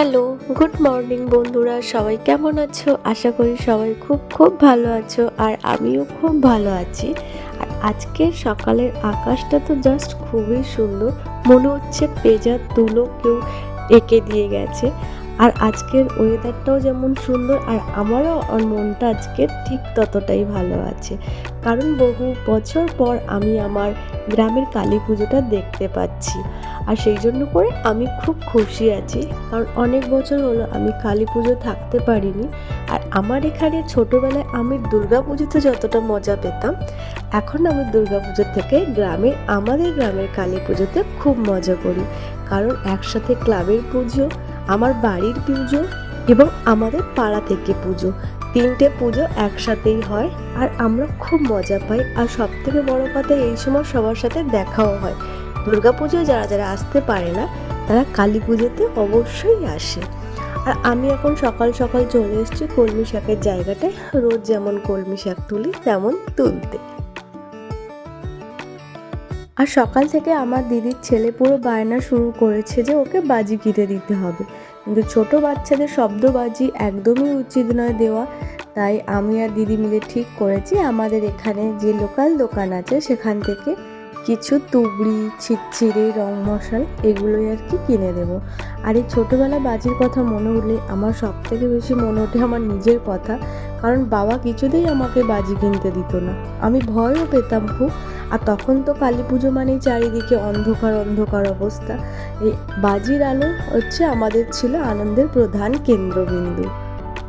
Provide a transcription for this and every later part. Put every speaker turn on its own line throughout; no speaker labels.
Hello, good morning বন্ধুরা, সবাই কেমন আছো? আশা করি সবাই খুব খুব ভালো আছো আর আমিও খুব ভালো আছি। আর আজকের সকালের আকাশটা তো জাস্ট খুবই সুন্দর। মনে হচ্ছে পেঁজার তুলো কেউ এঁকে দিয়ে গেছে। আর আজকের ওয়েদারটাও যেমন সুন্দর, আর আমারও মনটা আজকে ঠিক ততটাই ভালো আছে। কারণ বহু বছর পর আমি আমার গ্রামের কালী পুজোটা দেখতে পাচ্ছি। আর সেই জন্য করে আমি খুব খুশি আছি। কারণ অনেক বছর হলো আমি কালী পুজো থাকতে পারিনি। আর আমার এখানে ছোটোবেলায় আমি দুর্গা পুজোতে যতটা মজা পেতাম, এখন আমি দুর্গা পুজো থেকে গ্রামে, আমাদের গ্রামের কালী পুজোতে খুব মজা করি। কারণ একসাথে ক্লাবের পুজো, আমার বাড়ির পুজো এবং আমাদের পাড়া থেকে পুজো। তিনটে পুজো একসাথেই হয় আর আমরা খুব মজা পাই। আর সব থেকে বড় কথা এই সময় সবার সাথে দেখাও হয়। দুর্গাপুজোয় যারা যারা আসতে পারে না, তারা কালী পুজোতে অবশ্যই আসে। আর আমি এখন সকাল সকাল চলে এসেছি কলমি শাকের জায়গাটায়। রোজ যেমন কলমি শাক তুলি, তেমন তুলতে। আর সকাল থেকে আমার দিদির ছেলে পুরো বায়না শুরু করেছে যে ওকে বাজি কিনে দিতে হবে। কিন্তু ছোট বাচ্চাদের শব্দ বাজি একদমই উচিত নয় দেওয়া। তাই আমি আর দিদি মিলে ঠিক করেছি। আমাদের এখানে যে লোকাল দোকান আছে, সেখান থেকে কিছু তুবড়ি, ছিটছিড়ে, রং মশাল এগুলোই আর কি কিনে দেবো। আর এই ছোটোবেলা বাজির কথা মনে উঠলে আমার সব থেকে বেশি মনে ওঠে আমার নিজের কথা, কারণ বাবা কিছুতেই আমাকে বাজি কিনতে দিত না। আমি ভয়ও পেতাম খুব, আর তখন তো কালী পুজো মানেই চারিদিকে অন্ধকার অন্ধকার অবস্থা। এই বাজির আলো হচ্ছে আমাদের ছিল আনন্দের প্রধান কেন্দ্রবিন্দু।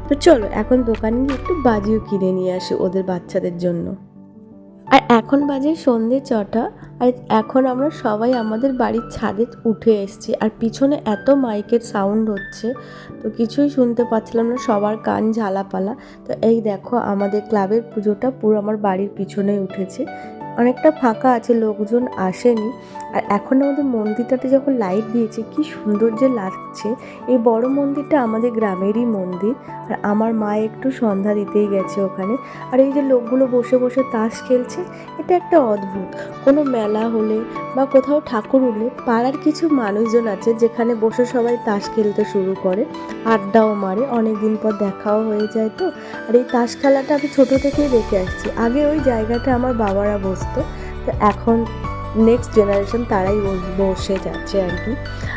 তো চলো, এখন দোকানে গিয়ে একটু বাজিও কিনে নিয়ে আসি ওদের বাচ্চাদের জন্য। আর এখন বাজে সন্ধে ছটা, আর এখন আমরা সবাই আমাদের বাড়ির ছাদে উঠে এসছি। আর পিছনে এত মাইকের সাউন্ড হচ্ছে, তো কিছুই শুনতে পাচ্ছিলাম না, সবার কান ঝালাপালা। তো এই দেখো, আমাদের ক্লাবের পুজোটা পুরো আমার বাড়ির পিছনে উঠেছে। অনেকটা ফাঁকা আছে, লোকজন আসেনি। আর এখন আমাদের মন্দিরটাতে যখন লাইট দিয়েছে, কি সুন্দর যে লাগছে। এই বড় মন্দিরটা আমাদের গ্রামেরই মন্দির। আর আমার মা একটু সন্ধ্যা দিতেই গেছে ওখানে। আর এই যে লোকগুলো বসে বসে তাস খেলছে, এটা একটা অদ্ভুত। কোনো মেলা হলে বা কোথাও ঠাকুর উঠলে, পাড়ার কিছু মানুষজন আছে যেখানে বসে সবাই তাস খেলতে শুরু করে। আড্ডাও মারে অনেক দিন পর দেখাও হয়ে যায় তো। আর এই তাস খেলাটা আমি ছোটো থেকেই দেখে আসছি। আগে ওই জায়গাটা আমার বাবারা বসতো। তো এখন নেক্সট জেনারেশন তারাই বসে যাচ্ছে আর কি।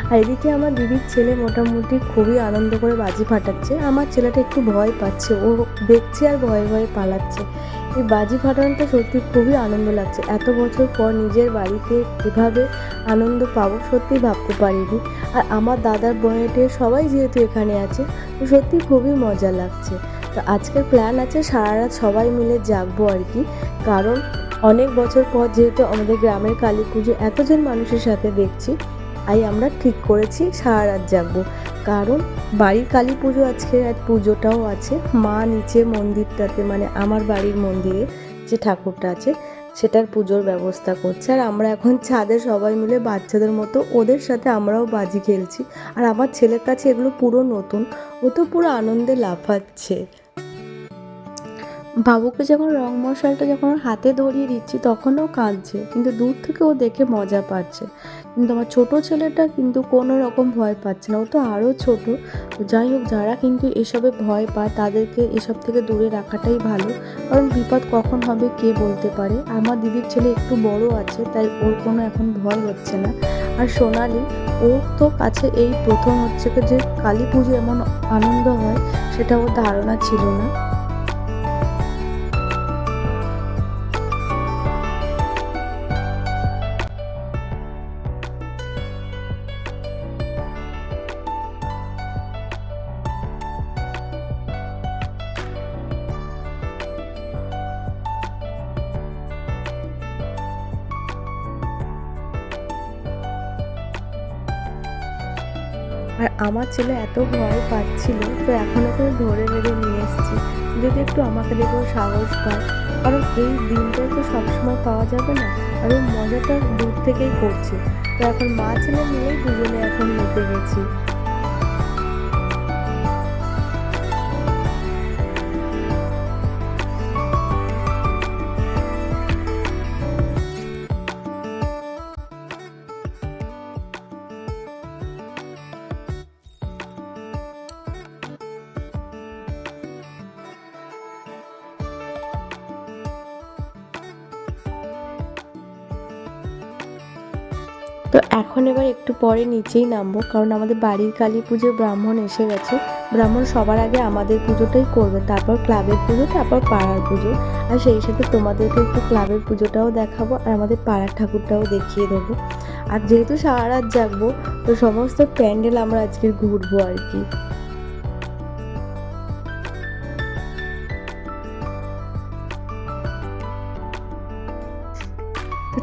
আর এদিকে আমার দিদির ছেলে মোটামুটি খুবই আনন্দ করে বাজি ফাটাচ্ছে। আমার ছেলেটা একটু ভয় পাচ্ছে। ও দেখছে আর ভয়ে ভয়ে পালাচ্ছে। এই বাজি ফাটানোটা সত্যি খুবই আনন্দ লাগছে। এত বছর পর নিজের বাড়িতে এভাবে আনন্দ পাবো সত্যি ভাবতে পারিনি। আর আমার দাদার বয়েটে সবাই যেহেতু এখানে আছে, তো সত্যি খুবই মজা লাগছে। তো আজকের প্ল্যান আছে সারা রাত সবাই মিলে জাগবো আর কি। কারণ অনেক বছর পর যেহেতু আমাদের গ্রামের কালী পুজো, এতজন মানুষের সাথে দেখছি, তাই আমরা ঠিক করেছি সারা রাত জাগবো। কারণ বাড়ির কালী পুজো আজকে আর পুজোটাও আছে, মা নিচে মন্দিরটাতে মানে আমার বাড়ির মন্দিরে যে ঠাকুরটা আছে, সেটার পুজোর ব্যবস্থা করছে। আর আমরা এখন ছাদে সবাই মিলে বাচ্চাদের মতো, ওদের সাথে আমরাও বাজি খেলছি। আর আমার ছেলের কাছে এগুলো পুরো নতুন, ও তো পুরো আনন্দে লাফাচ্ছে। বাবুকে যখন রং মশালটা যখন হাতে ধরিয়ে দিচ্ছি, তখনও কাঁদছে। কিন্তু দূর থেকে ও দেখে মজা পাচ্ছে। কিন্তু আমার ছোটো ছেলেটা কিন্তু কোনো রকম ভয় পাচ্ছে না। ও তো আরও ছোট। যাই হোক, যারা কিন্তু এসবে ভয় পায়, তাদেরকে এসব থেকে দূরে রাখাটাই ভালো। কারণ বিপদ কখন হবে কে বলতে পারে? আমার দিদির ছেলে একটু বড় আছে, তাই ওর কোনো এখন ভয় হচ্ছে না। আর সোনালি, ওর তো কাছে এই প্রথম হচ্ছে যে কালী পুজো এমন আনন্দ হয়, সেটা ওর ধারণা ছিল না। আর আমার ছেলে এত ভয় পাচ্ছিল, তো এখন ওকে ধরে বেঁধে নিয়ে এসেছি। যদি একটু আমাকে দেখেও সাহস পায়। কারণ এই দিনটা তো সবসময় পাওয়া যাবে না, আর ওই মজাটা দূর থেকেই করছে। তো এখন মা ছেলে মিলেই দুজনে এখন নিতে গেছি। তো এখন এবার একটু পরে নিচেই নামবো, কারণ আমাদের বাড়ির কালী পুজো ব্রাহ্মণ এসে গেছে। ব্রাহ্মণ সবার আগে আমাদের পুজোটাই করবে, তারপর ক্লাবের পুজো, তারপর পাড়ার পুজো। আর সেই সাথে তোমাদেরকে একটু ক্লাবের পুজোটাও দেখাবো, আর আমাদের পাড়ার ঠাকুরটাও দেখিয়ে দেবো। আর যেহেতু সারা রাত জাগবো, তো সমস্ত প্যান্ডেল আমরা আজকে ঘুরবো আর কি।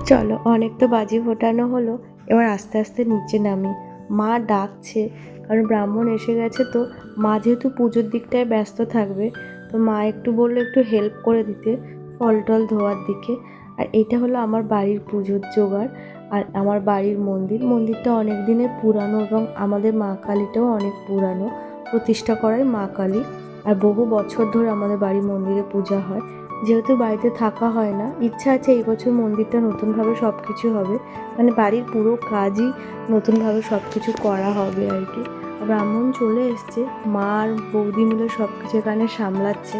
চলো অনেক তো বাজি ফোটানো হলো। এবার আস্তে আস্তে নিচে নামি। মা ডাকছে কারণ ব্রাহ্মণ এসে গেছে তো। মা যেহেতু পুজোর দিকটায় ব্যস্ত থাকবে, তো মা একটু বলল একটু হেল্প করে দিতে, ফল টল ধোয়ার দিকে। আর এটা হলো আমার বাড়ির পুজোর জোগাড়, আর আমার বাড়ির মন্দির। মন্দিরটা অনেক দিনের পুরানো এবং আমাদের মা কালীটাও অনেক পুরানো। প্রতিষ্ঠা করাই মা কালী। আর বহু বছর ধরে আমাদের বাড়ির মন্দিরে পূজা হয়। যেহেতু বাড়িতে থাকা হয় না, ইচ্ছা আছে এই বছর মন্দিরটা নতুনভাবে সব কিছু হবে। মানে বাড়ির পুরো কাজই নতুনভাবে সব কিছু করা হবে আর কি। ব্রাহ্মণ চলে এসছে, মা আর বৌদি মিলে সব কিছু এখানে সামলাচ্ছে।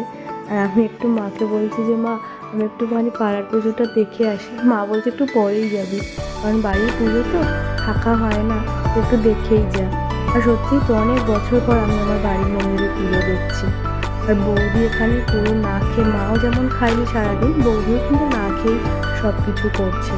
আর আমি একটু মাকে বলছি যে, মা, আমি একটুখানি পাড়ার পুজোটা দেখে আসি। মা বলছে, একটু পরেই যাবি, কারণ বাড়ির পুজো তো থাকা হয় না, একটু দেখেই যা। আর সত্যি তো অনেক বছর পর আমি আমার বাড়ির মন্দিরে পুজো দেখছি। আর বৌদি এখানে পুরো না খেয়ে, মাও যেমন খায়নি সারাদিন, বৌদিও কিন্তু না খেয়ে সব কিছু করছে।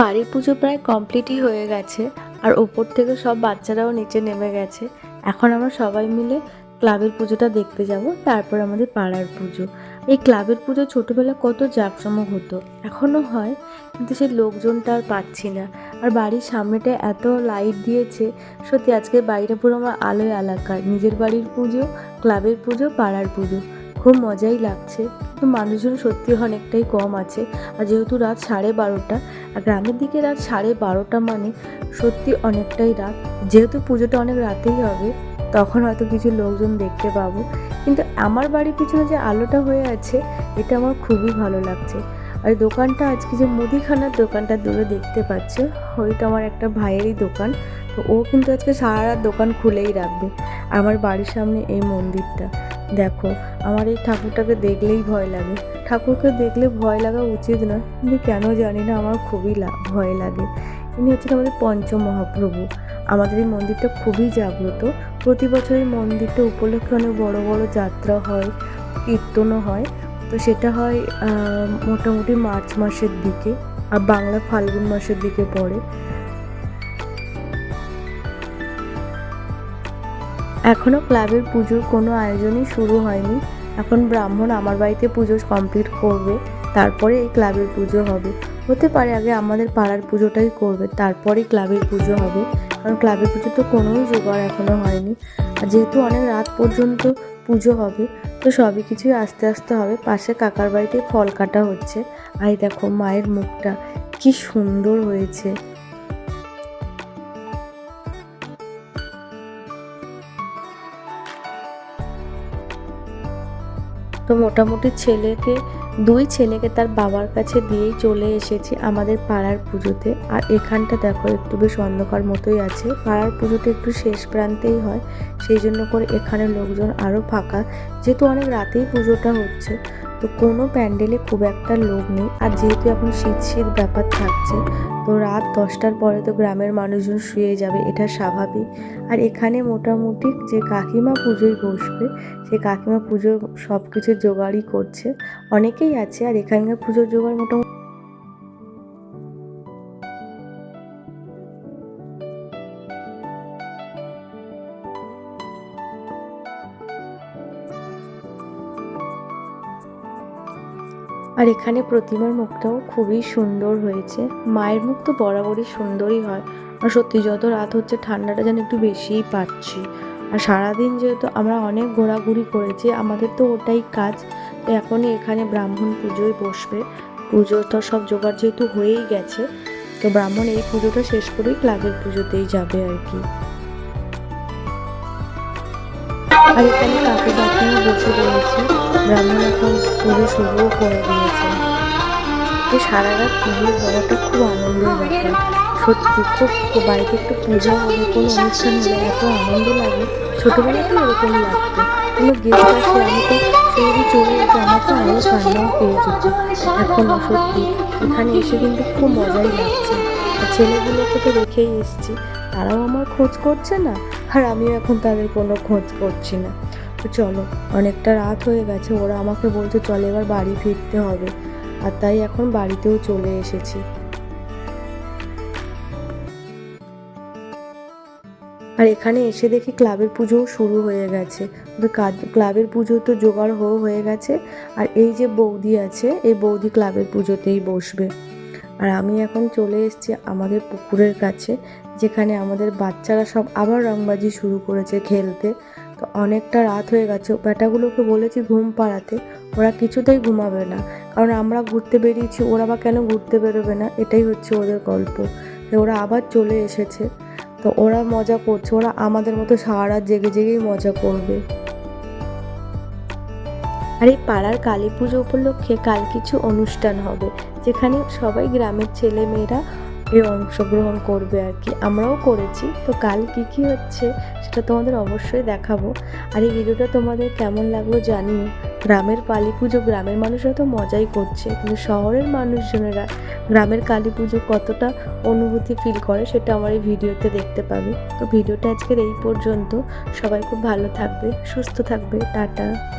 বাড়ির পুজো প্রায় কমপ্লিটই হয়ে গেছে, আর ওপর থেকে সব বাচ্চারাও নিচে নেমে গেছে। এখন আমরা সবাই মিলে ক্লাবের পুজোটা দেখতে যাব, তারপর আমাদের পাড়ার পুজো। এই ক্লাবের পুজো ছোটোবেলা কত জাঁকজমক হতো, এখনও হয়, কিন্তু সেই লোকজনটা আর পাচ্ছি না। আর বাড়ির সামনেটা এত লাইট দিয়েছে, সত্যি আজকে বাড়িটা পুরো আমার আলোয় এলাকার নিজের বাড়ির পুজো, ক্লাবের পুজো, পাড়ার পুজো। খুব মজাই লাগছে। কিন্তু মানুষজন সত্যি অনেকটাই কম আছে। আর যেহেতু রাত সাড়ে বারোটা, আর গ্রামের দিকে রাত সাড়ে বারোটা মানে সত্যি অনেকটাই রাত। যেহেতু পুজোটা অনেক রাতেই হবে, তখন হয়তো কিছু লোকজন দেখতে পাবো। কিন্তু আমার বাড়ির পিছনে যে আলোটা হয়ে আছে, এটা আমার খুবই ভালো লাগছে। আর দোকানটা আজকে যে মুদিখানার দোকানটা দূরে দেখতে পাচ্ছ, ওইটা আমার একটা ভাইয়েরই দোকান। তো ও কিন্তু আজকে সারা রাত দোকান খুলেই রাখবে। আমার বাড়ির সামনে এই মন্দিরটা। দেখো, আমার এই ঠাকুরটাকে দেখলেই ভয় লাগে। ঠাকুরকে দেখলে ভয় লাগা উচিত না কিন্তু কেন জানি না আমার খুবই ভয় লাগে। ইনি হচ্ছেন আমাদের পঞ্চ মহাপ্রভু আমাদের এই মন্দিরটা খুবই জাগ্রত। প্রতি বছর এই মন্দিরটা উপলক্ষে অনেক বড়ো বড়ো যাত্রা হয়, কীর্তনও হয়। তো সেটা হয় মোটামুটি মার্চ মাসের দিকে, আর বাংলা ফাল্গুন মাসের দিকে পড়ে। এখনও ক্লাবের পুজোর কোনো আয়োজনই শুরু হয়নি। এখন ব্রাহ্মণ আমার বাড়িতে পুজো কমপ্লিট করবে, তারপরে এই ক্লাবের পুজো হবে। হতে পারে আগে আমাদের পাড়ার পুজোটাই করবে, তারপরেই ক্লাবের পুজো হবে। কারণ ক্লাবের পুজো তো কোনোই জোগাড় এখনও হয়নি। আর যেহেতু অনেক রাত পর্যন্ত পুজো হবে, তো সবই কিছুই আস্তে আস্তে হবে। পাশে কাকার বাড়িতে ফল কাটা হচ্ছে। আর দেখো মায়ের মুখটা, কি সুন্দর হয়েছে। তো মোটামুটি ছেলেকে, দুই ছেলেকে তার বাবার কাছে দিয়েই চলে এসেছি আমাদের পাড়ার পুজোতে। আর এখানটা দেখো, একটু বেশ অন্ধকার মতোই আছে। পাড়ার পুজোটা একটু শেষ প্রান্তেই হয়, সেই জন্য করে এখানে লোকজন আরও ফাঁকা। যেহেতু অনেক রাতেই পুজোটা হচ্ছে তো কোনো প্যান্ডেলে খুব একটা লোক নেই। আর যেহেতু এখন শীত শীত ব্যাপার থাকছে, তো রাত দশটার পরে তো গ্রামের মানুষজন শুয়ে যাবে, এটা স্বাভাবিক। আর এখানে মোটামুটি যে কাকিমা পুজোয় বসবে, সে কাকিমা পুজো সব কিছু জোগাড়ই করছে। অনেকেই আছে, আর এখানকার পুজোর জোগাড় মোটামুটি আর এখানে প্রতিমার মুখটাও খুবই সুন্দর হয়েছে। মায়ের মুখ তো বরাবরই সুন্দরই হয়। আর সত্যি যত রাত হচ্ছে, ঠান্ডাটা যেন একটু বেশিই পাচ্ছি। আর সারাদিন যেহেতু আমরা অনেক ঘোরাঘুরি করেছি, আমাদের তো ওটাই কাজ। তো এখনই এখানে ব্রাহ্মণ পুজোয় বসবে। পুজো তো সব জোগাড় যেহেতু হয়েই গেছে, তো ব্রাহ্মণ এই পুজোটা শেষ করেই ক্লাবের পুজোতেই যাবে আর কি। আর এখানে কাকু কাকিমা বসে রয়েছে, ব্রাহ্মণ এখন পুজো শুরুও করে দিয়েছে। এই সারা রাত পুজো হওয়াটা খুব আনন্দের ব্যাপার। সত্যি খুব বাড়িতে একটু পূজা হবে কোনো অনুষ্ঠান হলে এত আনন্দ লাগে ছোটোবেলাতেও এরকম লাগতো। কোনো গেস্ট আসলে আমি তো সেই চলে যেত আমার তো আরও কান্নাও পেয়ে যেত। এখনও সত্যি। এখানে এসে কিন্তু খুব মজাই লাগছে। ছেলেগুলোকে তো রেখেই এসেছি। তারাও আমার খোঁজ করছে না, আর আমিও এখন তাদের কোনো খোঁজ করছি না। তো চলো, অনেকটা রাত হয়ে গেছে, ওরা আমাকে বলছে, চল এবার বাড়ি ফিরতে হবে। আর তাই এখন বাড়িতেও চলে এসেছি। আর এখানে এসে দেখি ক্লাবের পুজোও শুরু হয়ে গেছে। ক্লাবের পুজো তো জোগাড় হয়ে হয়ে গেছে, আর এই যে বৌদি আছে, এই বৌদি ক্লাবের পুজোতেই বসবে। আর আমি এখন চলে এসেছি আমাদের পুকুরের কাছে যেখানে আমাদের বাচ্চারা সব আবার রংবাজি শুরু করেছে খেলতে। তো অনেকটা রাত হয়ে গেছে। ব্যাটাগুলোকে বলেছি ঘুম পাড়াতে। ওরা কিছুতেই ঘুমাবে না। কারণ আমরা ঘুরতে বেরিয়েছি, ওরা বা কেন ঘুরতে বেরোবে না? এটাই হচ্ছে ওদের গল্প। ওরা আবার চলে এসেছে। তো ওরা মজা করছে। ওরা আমাদের মতো সারা রাত জেগে জেগেই মজা করবে। আর এই পাড়ার কালী পুজো উপলক্ষে কাল কিছু অনুষ্ঠান হবে। যেখানে সবাই গ্রামের ছেলে মেয়েরা অংশগ্রহণ করবে আর কি। আমরাও করেছি। তো কাল কি কি হচ্ছে সেটা তোমাদের অবশ্যই দেখাবো। আর এই ভিডিওটা তোমাদের কেমন লাগল জানিও। গ্রামের কালী পুজো, গ্রামের মানুষরা তো মজাই করছে। কিন্তু শহরের মানুষজনেরা গ্রামের কালী পুজো কতটা অনুভূতি ফিল করে সেটা আমার এই ভিডিওতে দেখতে পাবে। তো ভিডিওটা আজকের এই পর্যন্ত। সবাই খুব ভালো থাকবে, সুস্থ থাকবে। টাটা।